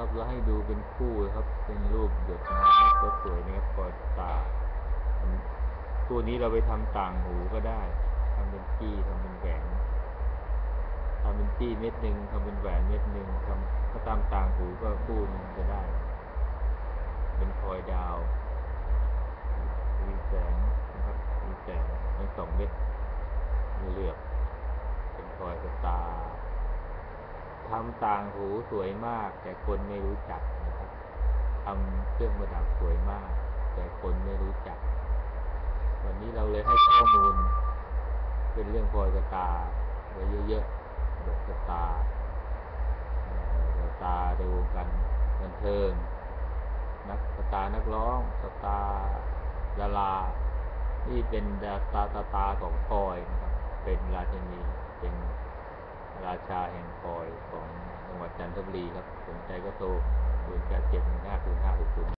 ครับเราให้ดูเป็นคู่ครับ เป็นรูปหยดน้ำก็สวยนะครับปอดตาคู่นี้เราไปทำต่างหูก็ได้ทำเป็นจี้ทำเป็นแหวนทำเป็นจี้เม็ดหนึ่งทำเป็นแหวนเม็ดหนึ่งทำถ้าตามต่างหูก็คู่หนึ่งก็ได้ เป็นพลอยดาวมีแสงนะครับมีแสงทั้งสองเม็ดมีเหลือบเป็นพลอยสตา ทำต่างหูสวยมาก แต่คนไม่รู้จักนะครับทำเครื่องประดับสวยมาก แต่คนไม่รู้จัก วันนี้เราเลยให้ข้อมูล เป็นเรื่องพลอยตาไว้เยอะๆดอกตาร์เอ่อสตาในวงการบันเทิง นักตานักร้องตาดารา นี่เป็นดาตาร์สตาของพลอยนะครับ เป็นราชินี ราชาแห่งพลอยของจังหวัดจันทบุรีครับสนใจก็โทรคุยกัน